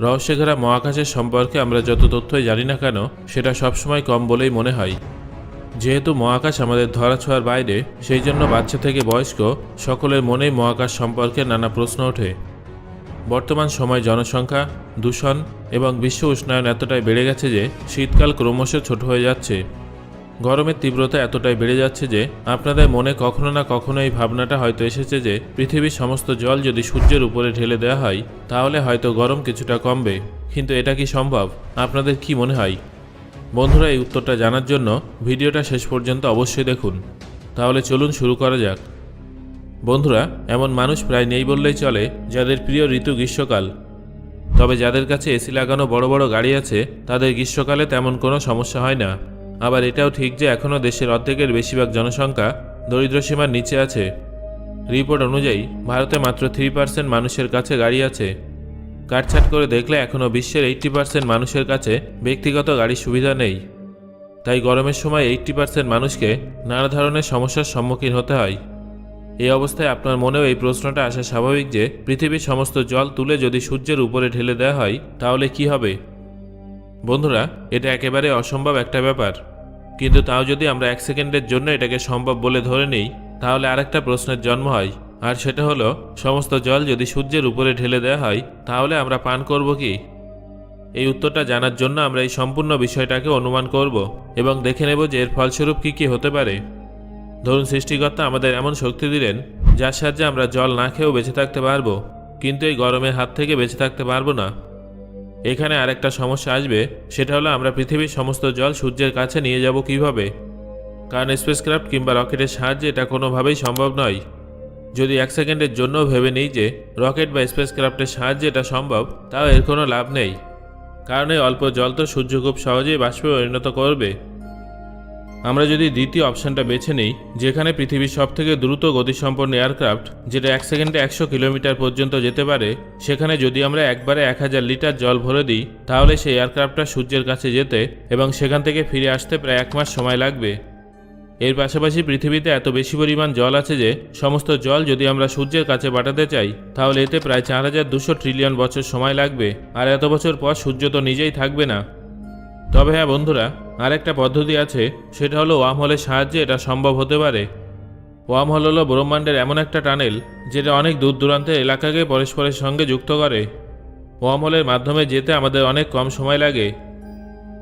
রহস্যঘেরা মহাকাশের সম্পর্কে আমরা যত তথ্যই জানি না কেন, সেটা সবসময় কম বলেই মনে হয়। যেহেতু মহাকাশ আমাদের ধরাছোঁয়ার বাইরে, সেই জন্য বাচ্চা থেকে বয়স্ক সকলের মনেই মহাকাশ সম্পর্কে নানা প্রশ্ন ওঠে। বর্তমান সময় জনসংখ্যা, দূষণ এবং বিশ্ব উষ্ণায়ন এতটাই বেড়ে গেছে যে শীতকাল ক্রমশ ছোট হয়ে যাচ্ছে। গরমের তীব্রতা এতটাই বেড়ে যাচ্ছে যে আপনাদের মনে কখনো না কখনো এই ভাবনাটা হয়তো এসেছে যে পৃথিবীর সমস্ত জল যদি সূর্যের উপরে ঢেলে দেওয়া হয়, তাহলে হয়তো গরম কিছুটা কমবে। কিন্তু এটা কি সম্ভব? আপনাদের কি মনে হয়? বন্ধুরা, এই উত্তরটা জানার জন্য ভিডিওটা শেষ পর্যন্ত অবশ্যই দেখুন। তাহলে চলুন শুরু করা যাক। বন্ধুরা, এমন মানুষ প্রায় নেই বললেই চলে যাদের প্রিয় ঋতু গ্রীষ্মকাল। তবে যাদের কাছে এসি লাগানো বড় বড় গাড়ি আছে, তাদের গ্রীষ্মকালে তেমন কোনো সমস্যা হয় না। আবার এটাও ঠিক যে এখনও দেশের অর্ধেকের বেশিরভাগ জনসংখ্যা দরিদ্রসীমার নিচে আছে। রিপোর্ট অনুযায়ী, ভারতে মাত্র থ্রি পার্সেন্ট মানুষের কাছে গাড়ি আছে। কাটছাট করে দেখলে এখনও বিশ্বের এইট্টি পার্সেন্ট মানুষের কাছে ব্যক্তিগত গাড়ির সুবিধা নেই। তাই গরমের সময় এইট্টি পার্সেন্ট মানুষকে নানা ধরনের সমস্যার সম্মুখীন হতে হয়। এই অবস্থায় আপনার মনেও এই প্রশ্নটা আসা স্বাভাবিক যে, পৃথিবীর সমস্ত জল তুলে যদি সূর্যের উপরে ঢেলে দেওয়া হয়, তাহলে কি হবে? বন্ধুরা, এটা একেবারে অসম্ভব একটা ব্যাপার। কিন্তু তাও যদি আমরা এক সেকেন্ডের জন্য এটাকে সম্ভব বলে ধরে নিই, তাহলে আরেকটা প্রশ্নের জন্ম হয়। আর সেটা হলো, সমস্ত জল যদি সূর্যের উপরে ঢেলে দেওয়া হয়, তাহলে আমরা পান করব কি? এই উত্তরটা জানার জন্য আমরা এই সম্পূর্ণ বিষয়টাকে অনুমান করব এবং দেখে নেব যে এর ফলস্বরূপ কী কী হতে পারে। ধরুন, সৃষ্টিকর্তা আমাদের এমন শক্তি দিলেন, যার সাহায্যে আমরা জল না খেয়েও বেঁচে থাকতে পারব। কিন্তু এই গরমের হাত থেকে বেঁচে থাকতে পারব না। এখানে আরেকটা সমস্যা আসবে, সেটা হলো আমরা পৃথিবীর সমস্ত জল সূর্যের কাছে নিয়ে যাব কীভাবে? কারণ স্পেসক্রাফ্ট কিংবা রকেটের সাহায্যে এটা কোনোভাবেই সম্ভব নয়। যদি এক সেকেন্ডের জন্য ভেবে নিই যে রকেট বা স্পেসক্রাফ্টের সাহায্যে এটা সম্ভব, তাও এর কোনো লাভ নেই। কারণ অল্প জল তো সূর্য খুব সহজেই বাষ্পে পরিণত করবে। আমরা যদি দ্বিতীয় অপশনটা বেছে নিই, যেখানে পৃথিবীর সবথেকে দ্রুত গতিসম্পন্ন এয়ারক্রাফট, যেটা এক সেকেন্ডে একশো কিলোমিটার পর্যন্ত যেতে পারে, সেখানে যদি আমরা একবারে এক হাজার লিটার জল ভরে দিই, তাহলে সেই এয়ারক্রাফটটা সূর্যের কাছে যেতে এবং সেখান থেকে ফিরে আসতে প্রায় এক মাস সময় লাগবে। এর পাশাপাশি পৃথিবীতে এত বেশি পরিমাণ জল আছে যে, সমস্ত জল যদি আমরা সূর্যের কাছে পাঠাতে চাই, তাহলে এতে প্রায় চার হাজার দুশো ট্রিলিয়ন বছর সময় লাগবে, আর এত বছর পর সূর্য তো নিজেই থাকবে না। তবে হ্যাঁ বন্ধুরা আরেকটা পদ্ধতি আছে, সেটা হলো ওয়ামহলের সাহায্যে এটা সম্ভব হতে পারে। ওয়ামহল হলো ব্রহ্মাণ্ডের এমন একটা টানেল, যেটা অনেক দূর দূরান্তের এলাকাকে পরস্পরের সঙ্গে যুক্ত করে। ওয়ামহলের মাধ্যমে যেতে আমাদের অনেক কম সময় লাগে।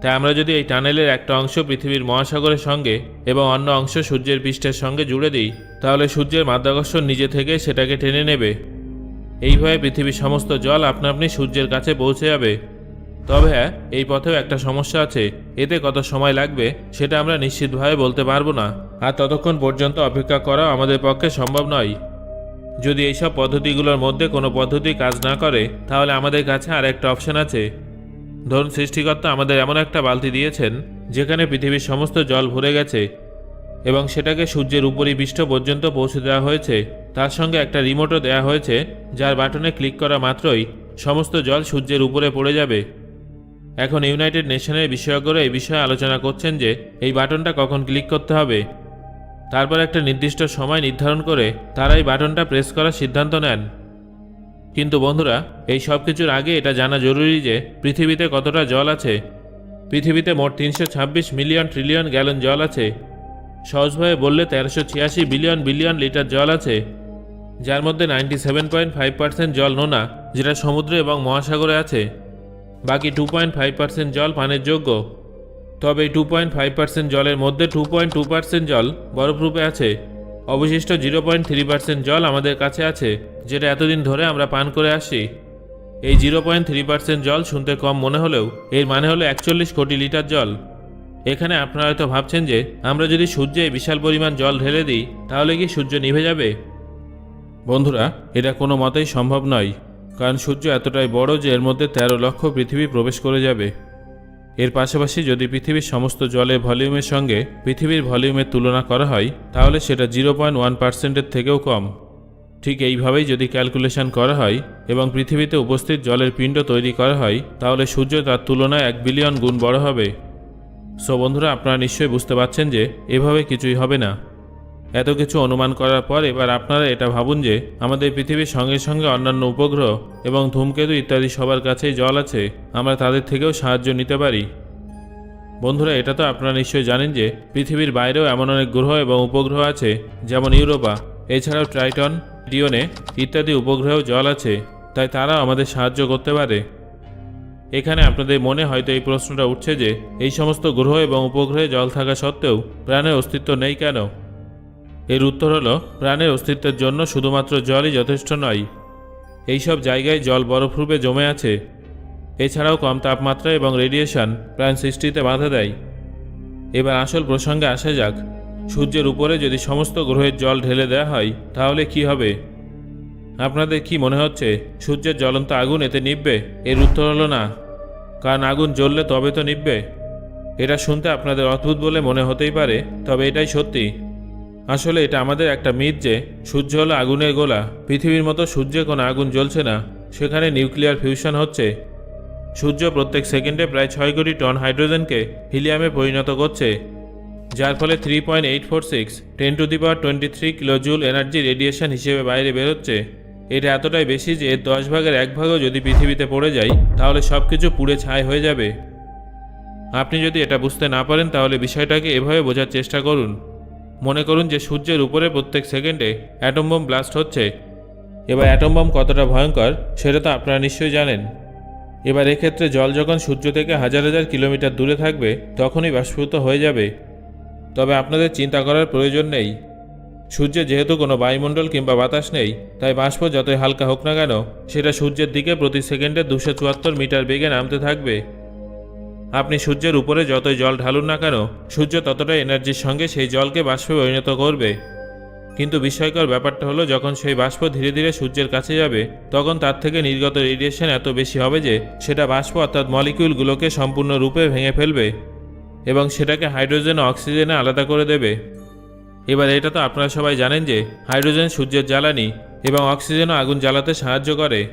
তাই আমরা যদি এই টানেলের একটা অংশ পৃথিবীর মহাসাগরের সঙ্গে এবং অন্য অংশ সূর্যের পৃষ্ঠের সঙ্গে জুড়ে দিই, তাহলে সূর্যের মাধ্যাকর্ষণ নিজে থেকে সেটাকে টেনে নেবে। এইভাবে পৃথিবীর সমস্ত জল আপনা আপনি সূর্যের কাছে পৌঁছে যাবে। তবে হ্যাঁ এই পথেও একটা সমস্যা আছে। এতে কত সময় লাগবে, সেটা আমরা নিশ্চিতভাবে বলতে পারব না। আর ততক্ষণ পর্যন্ত অপেক্ষা করা আমাদের পক্ষে সম্ভব নয়। যদি এইসব পদ্ধতিগুলোর মধ্যে কোনো পদ্ধতি কাজ না করে, তাহলে আমাদের কাছে আর একটা অপশন আছে। ধরুন, সৃষ্টিকর্তা আমাদের এমন একটা বালতি দিয়েছেন, যেখানে পৃথিবীর সমস্ত জল ভরে গেছে, এবং সেটাকে সূর্যের উপরিপৃষ্ঠ পর্যন্ত পৌঁছে দেওয়া হয়েছে। তার সঙ্গে একটা রিমোটও দেওয়া হয়েছে, যার বাটনে ক্লিক করা মাত্রই সমস্ত জল সূর্যের উপরে পড়ে যাবে। এখন ইউনাইটেড নেশনের বিশেষজ্ঞরা এই বিষয়ে আলোচনা করছেন যে এই বাটনটা কখন ক্লিক করতে হবে। তারপর একটা নির্দিষ্ট সময় নির্ধারণ করে তারা এই বাটনটা প্রেস করার সিদ্ধান্ত নেন। কিন্তু বন্ধুরা, এই সব কিছুর আগে এটা জানা জরুরি যে পৃথিবীতে কতটা জল আছে। পৃথিবীতে মোট তিনশো ছাব্বিশ মিলিয়ন ট্রিলিয়ন গ্যালন জল আছে। সহজভাবে বললে তেরোশো ছিয়াশি বিলিয়ন বিলিয়ন লিটার জল আছে। যার মধ্যে ninety seven point five percent জল নোনা, যেটা সমুদ্র এবং মহাসাগরে আছে। বাকি টু পয়েন্ট ফাইভ পার্সেন্ট জল পানের যোগ্য। তবে টু পয়েন্ট ফাইভ পার্সেন্ট জলের মধ্যে টু পয়েন্ট টু পার্সেন্ট জল বরফরূপে আছে। অবশিষ্ট জিরো পয়েন্ট থ্রি পার্সেন্ট জল আমাদের কাছে আছে, যেটা এতদিন ধরে আমরা পান করে আসছি এই জিরো পয়েন্ট থ্রি পার্সেন্ট জল শুনতে কম মনে হলেও এর মানে হলো একচল্লিশ কোটি লিটার জল। এখানে আপনারা হয়তো ভাবছেন যে, আমরা যদি সূর্যে বিশাল পরিমাণ জল ঢেলে দিই, তাহলে কি সূর্য নিভে যাবে? বন্ধুরা, এটা কোনো মতেই সম্ভব নয়। কারণ সূর্য এতটাই বড় যে এর মধ্যে তেরো লক্ষ পৃথিবী প্রবেশ করে যাবে। এর পাশাপাশি যদি পৃথিবীর সমস্ত জলের ভলিউমের সঙ্গে পৃথিবীর ভলিউমের তুলনা করা হয়, তাহলে সেটা জিরো পয়েন্ট ওয়ান পার্সেন্টের থেকেও কম। ঠিক এইভাবেই যদি ক্যালকুলেশন করা হয় এবং পৃথিবীতে উপস্থিত জলের পিণ্ড তৈরি করা হয়, তাহলে সূর্য তার তুলনায় এক বিলিয়ন গুণ বড় হবে। সো বন্ধুরা, আপনারা নিশ্চয়ই বুঝতে পারছেন যে এভাবে কিছুই হবে না। এত কিছু অনুমান করার পর এবার আপনারা এটা ভাবুন যে আমাদের পৃথিবীর সঙ্গে সঙ্গে অন্যান্য উপগ্রহ এবং ধূমকেতু ইত্যাদি সবার কাছেই জল আছে, আমরা তাদের থেকেও সাহায্য নিতে পারি। বন্ধুরা, এটা তো আপনারা নিশ্চয়ই জানেন যে পৃথিবীর বাইরেও এমন অনেক গ্রহ এবং উপগ্রহ আছে, যেমন ইউরোপা, এছাড়াও ট্রাইটন ডিওনে ইত্যাদি উপগ্রহেও জল আছে, তাই তারাও আমাদের সাহায্য করতে পারে। এখানে আপনাদের মনে হয়তো এই প্রশ্নটা উঠছে যে এই সমস্ত গ্রহ এবং উপগ্রহে জল থাকা সত্ত্বেও প্রাণের অস্তিত্ব নেই কেন? এর উত্তর হলো, প্রাণের অস্তিত্বের জন্য শুধুমাত্র জলই যথেষ্ট নয়। এইসব জায়গায় জল বরফরূপে জমে আছে। এছাড়াও কম তাপমাত্রা এবং রেডিয়েশন প্রাণ সৃষ্টিতে বাধা দেয়। এবার আসল প্রসঙ্গে আসা যাক। সূর্যের উপরে যদি সমস্ত গ্রহের জল ঢেলে দেওয়া হয়, তাহলে কি হবে? আপনাদের কি মনে হচ্ছে, সূর্যের জ্বলন্ত আগুন এতে নিববে এর উত্তর হলো না। কারণ আগুন জ্বললে তবে তো নিববে এটা শুনতে আপনাদের অদ্ভুত বলে মনে হতেই পারে, তবে এটাই সত্যি। আসলে এটা আমাদের একটা মিথ যে, সূর্য হলো আগুনের গোলা। পৃথিবীর মতো সূর্যে কোনো আগুন জ্বলছে না। সেখানে নিউক্লিয়ার ফিউশন হচ্ছে। সূর্য প্রত্যেক সেকেন্ডে প্রায় ছয় কোটি টন হাইড্রোজেনকে হিলিয়ামে পরিণত করছে, যার ফলে three point eight four six ten to the power twenty three kilojoule energy radiation হিসেবে বাইরে বেরোচ্ছে। এটা এতটাই বেশি যে, এর দশ ভাগের এক ভাগও যদি পৃথিবীতে পড়ে যায়, তাহলে সব কিছু পুড়ে ছাই হয়ে যাবে। আপনি যদি এটা বুঝতে না পারেন, তাহলে বিষয়টাকে এভাবে বোঝার চেষ্টা করুন। মনে করুন যে সূর্যের উপরে প্রত্যেক সেকেন্ডে অ্যাটম বোম ব্লাস্ট হচ্ছে। এবার অ্যাটম বোম কতটা ভয়ঙ্কর, সেটা তো আপনারা নিশ্চয়ই জানেন। এবার এক্ষেত্রে জল যখন সূর্য থেকে হাজার হাজার কিলোমিটার দূরে থাকবে, তখনই বাষ্পীভূত হয়ে যাবে। তবে আপনাদের চিন্তা করার প্রয়োজন নেই। সূর্যে যেহেতু কোনো বায়ুমণ্ডল কিংবা বাতাস নেই, তাই বাষ্প যতই হালকা হোক না কেন, সেটা সূর্যের দিকে প্রতি সেকেন্ডে দুশো চুয়াত্তর মিটার বেগে নামতে থাকবে। আপনি সূর্যের উপরে যতই জল ঢালুন না কেন, সূর্য ততটাই এনার্জির সঙ্গে সেই জলকে বাষ্পে পরিণত করবে। কিন্তু বিস্ময়কর ব্যাপারটা হলো, যখন সেই বাষ্প ধীরে ধীরে সূর্যের কাছে যাবে, তখন তার থেকে নির্গত রেডিয়েশন এত বেশি হবে যে, সেটা বাষ্প অর্থাৎ মলিকিউলগুলোকে সম্পূর্ণরূপে ভেঙে ফেলবে এবং সেটাকে হাইড্রোজেন ও অক্সিজেনে আলাদা করে দেবে। এবার এটা তো আপনারা সবাই জানেন যে হাইড্রোজেন সূর্যের জ্বালানি এবং অক্সিজেনও আগুন জ্বালাতে সাহায্য করে।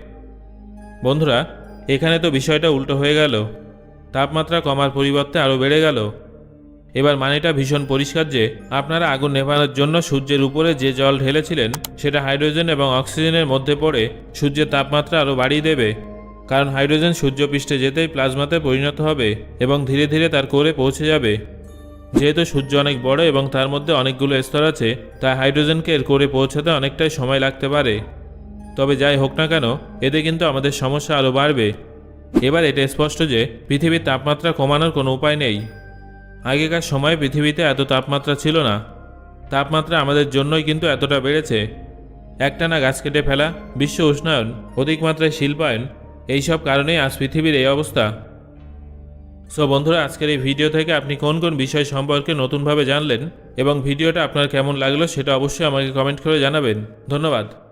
বন্ধুরা, এখানে তো বিষয়টা উল্টো হয়ে গেল। তাপমাত্রা কমার পরিবর্তে আরও বেড়ে গেল। এবার মানেটা ভীষণ পরিষ্কার যে আপনারা আগুন নেভানোর জন্য সূর্যের উপরে যে জল ঢেলেছিলেন, সেটা হাইড্রোজেন এবং অক্সিজেনের মধ্যে পড়ে সূর্যের তাপমাত্রা আরও বাড়িয়ে দেবে। কারণ হাইড্রোজেন সূর্যপৃষ্ঠে যেতেই প্লাজমাতে পরিণত হবে এবং ধীরে ধীরে তার কোরে পৌঁছে যাবে। যেহেতু সূর্য অনেক বড় এবং তার মধ্যে অনেকগুলো স্তর আছে, তাই হাইড্রোজেনকে এর কোরে পৌঁছাতে অনেকটাই সময় লাগতে পারে। তবে যাই হোক না কেন, এতে কিন্তু আমাদের সমস্যা আরও বাড়বে। এবার এটা স্পষ্ট যে পৃথিবীর তাপমাত্রা কমানোর কোনো উপায় নেই। আগেকার সময়ে পৃথিবীতে এত তাপমাত্রা ছিল না। তাপমাত্রা আমাদের জন্যই কিন্তু এতটা বেড়েছে। একটানা গাছ কেটে ফেলা, বিশ্ব উষ্ণায়ন, অধিক মাত্রায় শিল্পায়ন, এইসব কারণেই আজ পৃথিবীর এই অবস্থা। সো বন্ধুরা, আজকের এই ভিডিও থেকে আপনি কোন কোন বিষয় সম্পর্কে নতুনভাবে জানলেন এবং ভিডিওটা আপনার কেমন লাগল সেটা অবশ্যই আমাকে কমেন্ট করে জানাবেন। ধন্যবাদ।